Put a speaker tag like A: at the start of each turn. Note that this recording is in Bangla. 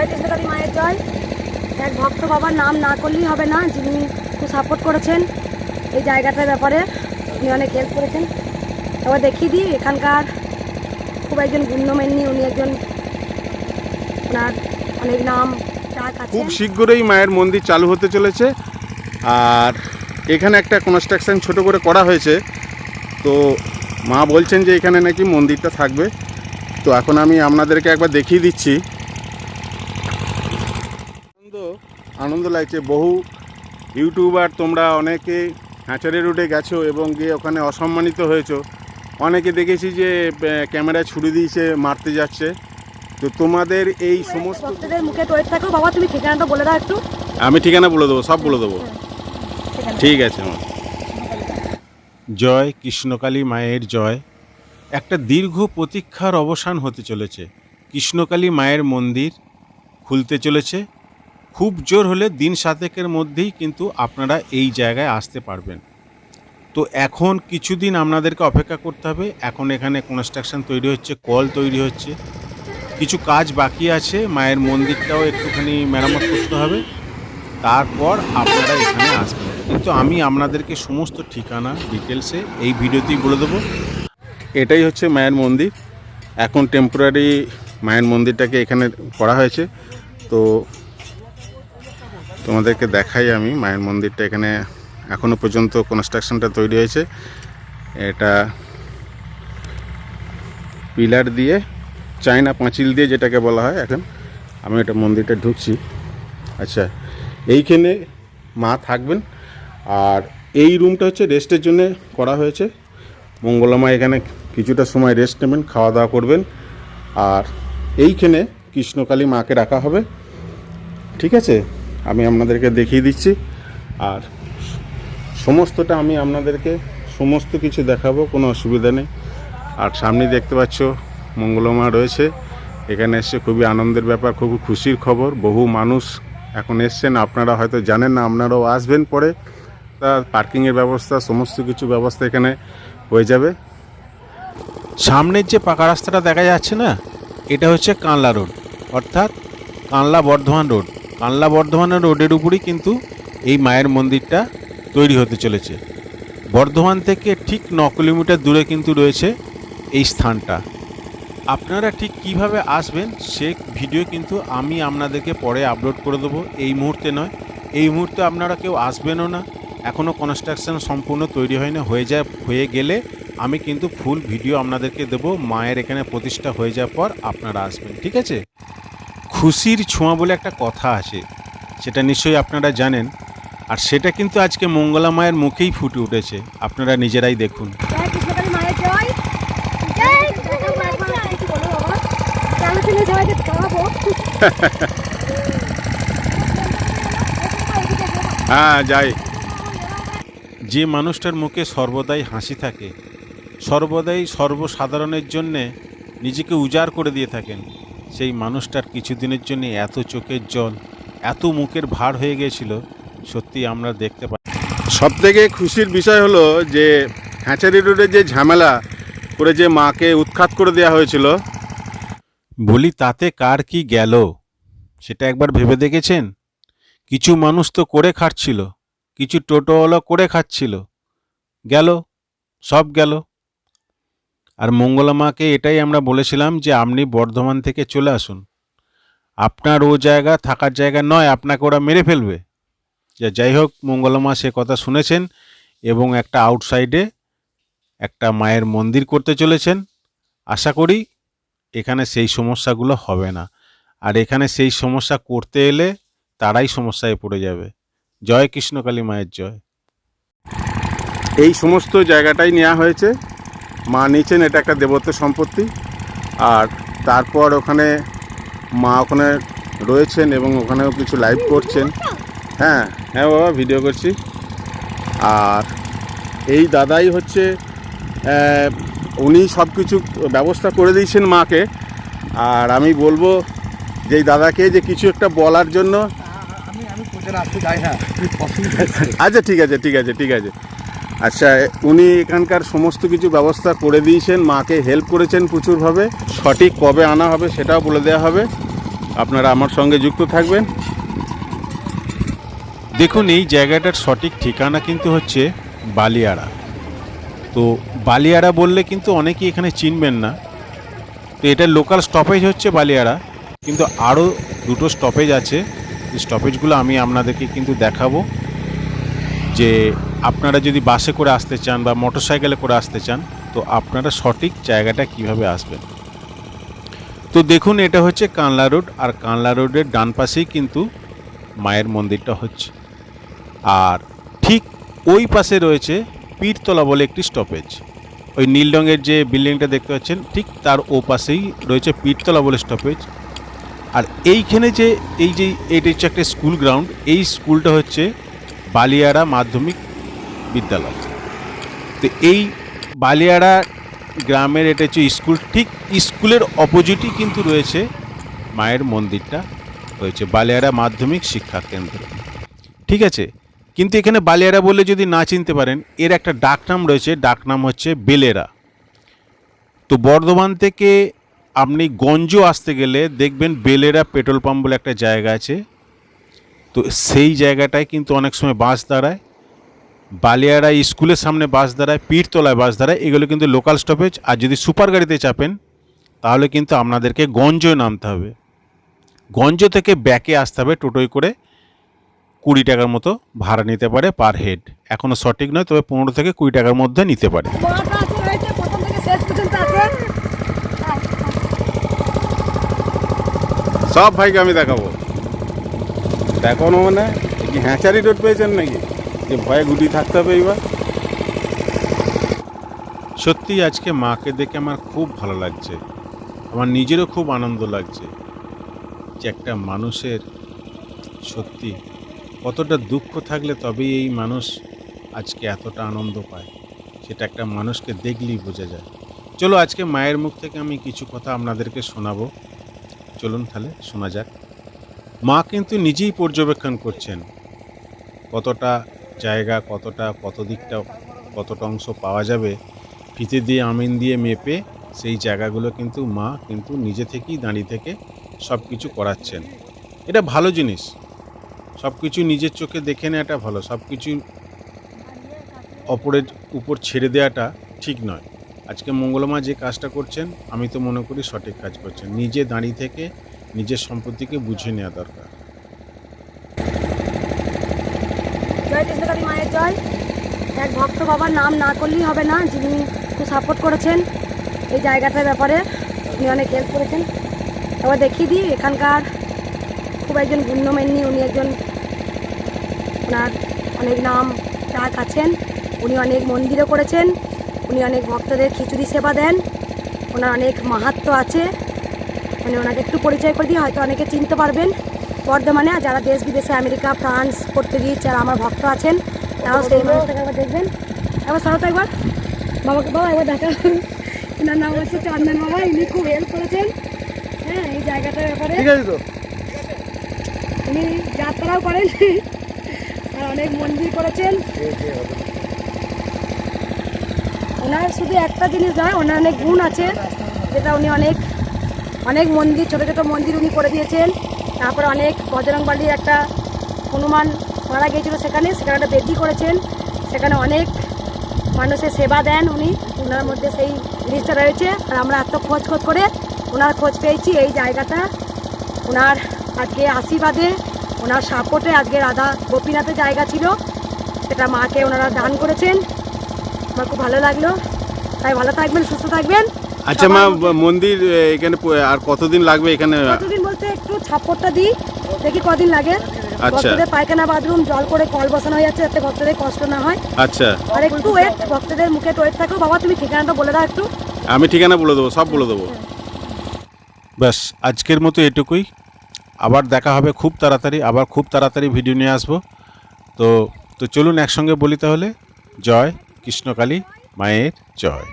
A: জয় কৃষ্ণকালী মায়ের জয়। এক ভক্ত বাবার নাম না করলেই হবে না, যিনি খুব সাপোর্ট করেছেন এই জায়গাটার ব্যাপারে উনি অনেক হেল্প করেছেন। এবার দেখিয়ে দিই, এখানকার খুব একজন গুণ্যমান্যী উনি একজন ওনার অনেক নাম
B: খুব শীঘ্রই মায়ের মন্দির চালু হতে চলেছে। আর এখানে একটা কনস্ট্রাকশন ছোট করে করা হয়েছে। তো মা বলছেন যে এখানে নাকি মন্দিরটা থাকবে। তো এখন আমি আপনাদেরকে একবার দেখিয়ে দিচ্ছি আনন্দ আনন্দ লাগছে। বহু ইউটিউবার তোমরা অনেকে হ্যাচারি রুটে গেছো এবং গিয়ে ওখানে অসম্মানিত হয়েছো। অনেকে দেখেছি যে ক্যামেরা ছুরি দিয়েছে মারতে যাচ্ছে। তো তোমাদের এই সমস্ত
A: মুখে তৈরি থাকো। বাবা তুমি ঠিকানাটা বলে দাও একটু।
B: আমি ঠিকানা বলে দেবো সব বলে দেবো। ঠিক আছে মা। জয় কৃষ্ণকালী মায়ের জয়। একটা দীর্ঘ প্রতীক্ষার অবসান হতে চলেছে। কৃষ্ণকালী মায়ের মন্দির খুলতে চলেছে। খুব জোর হলে দিন সাতেকের মধ্যেই কিন্তু আপনারা এই জায়গায় আসতে পারবেন। তো এখন কিছুদিন আপনাদেরকে অপেক্ষা করতে হবে। এখন এখানে কনস্ট্রাকশন তৈরি হচ্ছে, কল তৈরি হচ্ছে। কিছু কাজ বাকি আছে, মায়ের মন্দিরটাও একটুখানি মেরামত করতে হবে। তারপর আপনারা এখানে আসবেন। কিন্তু আমি আপনাদেরকে সমস্ত ঠিকানা ডিটেলসে এই ভিডিওতেই বলে দেবো। এটাই হচ্ছে মায়ের মন্দির। এখন টেম্পোরারি মায়ের মন্দিরটাকে এখানে করা হয়েছে। তো তোমাদেরকে দেখাই আমি মায়ের মন্দিরটা এখানে এখনও পর্যন্ত কনস্ট্রাকশনটা তৈরি হয়েছে। এটা পিলার দিয়ে চায়না পাঁচিল দিয়ে যেটাকে বলা হয় এখন। আমি এটা মন্দিরটা ঢুকছি। আচ্ছা এইখানে মা থাকবেন। আর এই রুমটা হচ্ছে রেস্টের জন্য করা হয়েছে। মঙ্গলামা এখানে কিছুটা সময় রেস্ট নেবেন খাওয়া দাওয়া করবেন। আর এইখানে কৃষ্ণকালী মাকে রাখা হবে। ঠিক আছে? আমি আপনাদেরকে দেখিয়ে দিচ্ছি। আর সমস্তটা আমি আপনাদেরকে সমস্ত কিছু দেখাবো, কোনো অসুবিধা নেই। আর সামনে দেখতে পাচ্ছ, মঙ্গলমা রয়েছে। এখানে এসে খুবই আনন্দের ব্যাপার, খুবই খুশির খবর। বহু মানুষ এখন এসছেন, আপনারা হয়তো জানেন না, আপনারাও আসবেন পরে। তা পার্কিংয়ের ব্যবস্থা, সমস্ত কিছু ব্যবস্থা এখানে হয়ে যাবে।
C: সামনের যে পাকা রাস্তাটা দেখা যাচ্ছে না, এটা হচ্ছে কানলা রোড, অর্থাৎ কানলা বর্ধমান রোড। কানলা বর্ধমান রোডের উপরই কিন্তু এই মায়ের মন্দিরটা তৈরি হতে চলেছে। বর্ধমান থেকে ঠিক ন কিলোমিটার দূরে কিন্তু রয়েছে এই স্থানটা। আপনারা ঠিক কীভাবে আসবেন সে ভিডিও কিন্তু আমি আপনাদেরকে পরে আপলোড করে দেবো। এই মুহূর্তে নয়। এই মুহূর্তে আপনারা কেউ আসবেনও না। এখনও কনস্ট্রাকশন সম্পূর্ণ তৈরি হয়নি। হয়ে যায়, হয়ে গেলে আমি কিন্তু ফুল ভিডিও আপনাদেরকে দেব। মায়ের এখানে প্রতিষ্ঠা হয়ে যাওয়ার পর আপনারা আসবেন। ঠিক আছে? খুশির ছোঁয়া বলে একটা কথা আছে সেটা নিশ্চয়ই আপনারা জানেন আর সেটা কিন্তু আজকে মঙ্গলা মায়ের মুখেই ফুটে উঠেছে আপনারা নিজেরাই দেখুন।
B: হ্যাঁ যাই।
C: যে মানুষটার মুখে সর্বদাই হাসি থাকে সর্বদাই সর্বসাধারণের জন্যে নিজেকে উজাড় করে দিয়ে থাকেন। সেই মানুষটার কিছুদিনের জন্য এত চোখের জল এত মুখের ভার হয়ে গিয়েছিল সত্যি আমরা দেখতে পাই
B: সব থেকে খুশির বিষয় হলো যে হ্যাচারি রোডে যে ঝামেলা করে যে মাকে উৎখাত করে দেওয়া হয়েছিল।
C: বলি তাতে কার কি গেল? সেটা একবার ভেবে দেখেছেন? কিছু মানুষ তো করে খাচ্ছিল কিছু টোটোওয়ালা করে খাচ্ছিল। গেল সব গেল। আর মঙ্গলা মাকে এটাই আমরা বলেছিলাম যে আপনি বর্ধমান থেকে চলে আসুন। আপনার ও জায়গা থাকার জায়গা নয়, আপনাকে ওরা মেরে ফেলবে। যে যাই হোক, মঙ্গলা মা সে কথা শুনেছেন এবং একটা আউটসাইডে একটা মায়ের মন্দির করতে চলেছেন। আশা করি এখানে সেই সমস্যাগুলো হবে না। আর এখানে সেই সমস্যা করতে এলে তারাই সমস্যায় পড়ে যাবে। জয় কৃষ্ণকালী মায়ের জয়।
B: এই সমস্ত জায়গাটাই নেওয়া হয়েছে। মা নিয়েছেন এটা একটা দেবত্ব সম্পত্তি। আর তারপর ওখানে মা ওখানে রয়েছেন এবং ওখানেও কিছু লাইভ করছেন। হ্যাঁ হ্যাঁ বাবা ভিডিও করছি। আর এই দাদাই হচ্ছে উনি সব কিছু ব্যবস্থা করে দিয়েছেন মাকে। আর আমি বলব যে এই দাদাকে যে কিছু একটা বলার জন্য
D: হচ্ছে
B: আচ্ছা ঠিক আছে ঠিক আছে ঠিক আছে। আচ্ছা উনি এখানকার সমস্ত কিছু ব্যবস্থা করে দিয়েছেন, মাকে হেল্প করেছেন প্রচুরভাবে। সঠিক কবে আনা হবে সেটাও বলে দেওয়া হবে। আপনারা আমার সঙ্গে যুক্ত থাকবেন।
C: দেখুন, এই জায়গাটার সঠিক ঠিকানা কিন্তু হচ্ছে বালিয়াড়া। তো বালিয়াড়া বললে কিন্তু অনেকেই এখানে চিনবেন না। তো এটার লোকাল স্টপেজ হচ্ছে বালিয়াড়া। কিন্তু আরও দুটো স্টপেজ আছে। স্টপেজগুলো আমি আপনাদেরকে কিন্তু দেখাবো। যে আপনারা যদি বাসে করে আসতে চান বা মোটর সাইকেলে করে আসতে চান, তো আপনারা সঠিক জায়গাটা কীভাবে আসবেন? তো দেখুন, এটা হচ্ছে কানলা রোড, আর কানলা রোডের ডান পাশেই কিন্তু মায়ের মন্দিরটা হচ্ছে। আর ঠিক ওই পাশে রয়েছে পীরতলা বলে একটি স্টপেজ ওই নীল রঙের যে বিল্ডিংটা দেখতে পাচ্ছেন, ঠিক তার ও পাশেই রয়েছে পীরতলা বলে স্টপেজ আর এইখানে যে, এই যে, এটা হচ্ছে একটা স্কুল গ্রাউন্ড এই স্কুলটা হচ্ছে বালিয়াড়া মাধ্যমিক বিদ্যালয়। তো এই বালিয়াড়া গ্রামের এটা হচ্ছে স্কুল, ঠিক স্কুলের অপোজিটই কিন্তু রয়েছে মায়ের মন্দিরটা, রয়েছে বালিয়াড়া মাধ্যমিক শিক্ষা কেন্দ্র। ঠিক আছে? কিন্তু এখানে বালিয়াড়া বলে যদি না চিনতে পারেন, এর একটা ডাকনাম রয়েছে ডাকনাম হচ্ছে বেলেরা। তো বর্ধমান থেকে আপনি গঞ্জ আসতে গেলে দেখবেন বেলেরা পেট্রোল পাম্প বলে একটা জায়গা আছে। তো সেই জায়গাটায় কিন্তু অনেক সময় বাস দাঁড়ায়। বালিয়াড়া স্কুলের সামনে বাস দাঁড়ায় পীরতলায় বাস দাঁড়ায় এগুলো কিন্তু লোকাল স্টপেজ আর যদি সুপার গাড়িতে চাপেন তাহলে কিন্তু আপনাদেরকে গঞ্জ নামতে হবে। গঞ্জ থেকে ব্যাকে আসতে হবে টোটোয় করে কুড়ি টাকার মতো ভাড়া নিতে পারে পার হেড এখনও সঠিক নয় তবে পনেরো থেকে কুড়ি টাকার মধ্যে নিতে পারে।
B: সব ভাইকে আমি দেখাবো। দেখানো মানে? কি হ্যাঁচারি রোড পেয়েছেন নাকি? যে ভয়ে গুটি থাকতে হবে এইবার।
C: সত্যি আজকে মাকে দেখে আমার খুব ভালো লাগছে। আমার নিজেরও খুব আনন্দ লাগছে যে একটা মানুষের সত্যি কতটা দুঃখ থাকলে তবেই এই মানুষ আজকে এতটা আনন্দ পায়, সেটা একটা মানুষকে দেখলেই বোঝা যায়। চলো আজকে মায়ের মুখ থেকে আমি কিছু কথা আপনাদেরকে শোনাবো। চলুন তাহলে শোনা যাক। মা কিন্তু নিজেই পর্যবেক্ষণ করছেন কতটা জায়গা কতটা, কত দিকটা, কতটা অংশ পাওয়া যাবে, ফিতে দিয়ে আমিন দিয়ে মেপে সেই জায়গাগুলো কিন্তু মা কিন্তু নিজে থেকেই দাঁড়িয়ে থেকে সব কিছু করাচ্ছেন। এটা ভালো জিনিস। সব কিছু নিজের চোখে দেখে নেওয়াটা ভালো। সব কিছু অপরের উপর ছেড়ে দেওয়াটা ঠিক নয়। আজকে মঙ্গলমা যে কাজটা করছেন, আমি তো মনে করি সঠিক কাজ করছেন। নিজে দাঁড়িয়ে থেকে নিজের সম্পত্তিকে বুঝে নেওয়া দরকার।
A: জয় মায়ের জয়। এক ভক্ত বাবার নাম না করলেই হবে না, যিনি খুব সাপোর্ট করেছেন এই জায়গাটার ব্যাপারে। উনি অনেক হেল্প করেছেন। এবার দেখিয়ে দিই, এখানকার খুব একজন গুণ্যমান্যী উনি একজন ওনার অনেক নাম ডাক আছেন। উনি অনেক মন্দিরও করেছেন। উনি অনেক ভক্তদের খিচুড়ি সেবা দেন। ওনার অনেক মাহাত্ম আছে। মানে ওনাকে একটু পরিচয় করে দিয়ে হয়তো অনেকে চিনতে পারবেন। বর্ধমানে আর যারা দেশ বিদেশে আমেরিকা ফ্রান্স পর্তুগিজ যারা আমার ভক্ত আছেন তারাও সেই মানুষটাকে একবার দেখবেন। একবার সরো তো একবার। বাবাকে বাবা একবার দেখা এনার নাম হচ্ছে চন্দন বাবা ইনি খুব হেল্প করেছেন। হ্যাঁ এই জায়গাটার ব্যাপারে।
D: ঠিক আছে তো।
A: উনি যাত্রাও করেন। আর অনেক মন্দির করেছেন। ওনার শুধু একটা জিনিস নয় ওনার অনেক গুণ আছে। যেটা উনি অনেক অনেক মন্দির ছোটো ছোটো মন্দির উনি করে দিয়েছেন। তারপরে অনেক বজরংবালির একটা হনুমান মারা গিয়েছিল সেখানে সেখানে একটা বেদি করেছেন। সেখানে অনেক মানুষের সেবা দেন উনি। ওনার মধ্যে সেই জিনিসটা রয়েছে। আর আমরা এত খোঁজ খোঁজ করে ওনার খোঁজ পেয়েছি এই জায়গাটা। ওনার আজকে আশীর্বাদে ওনার সাপোর্টে আজকে রাধা গোপীনাথের জায়গা ছিল। সেটা মাকে ওনারা দান করেছেন। আমার খুব ভালো লাগল। তাই ভালো থাকবেন সুস্থ থাকবেন।
B: আচ্ছা মা মন্দির এখানে আর কতদিন লাগবে এখানে?
A: ছাপড়টা দিই দেখি কদিন লাগে।
B: আচ্ছা।
A: ভক্তদের পায়খানা বাথরুম জল করে কল বসানো হয়ে যাচ্ছে যাতে ভক্তদের কষ্ট না হয়।
B: আচ্ছা।
A: আর একটু ওয়েট ভক্তদের মুখে ওয়েট থাকো। বাবা তুমি ঠিকানাটা বলে দাও একটু।
B: আমি ঠিকানা বলে দেবো সব বলে দেবো।
C: ব্যাস আজকের মতো এটুকুই। আবার দেখা হবে খুব তাড়াতাড়ি আবার খুব তাড়াতাড়ি ভিডিও নিয়ে আসব। তো তো চলুন একসঙ্গে বলি তাহলে। জয় কৃষ্ণকালী মায়ের জয়।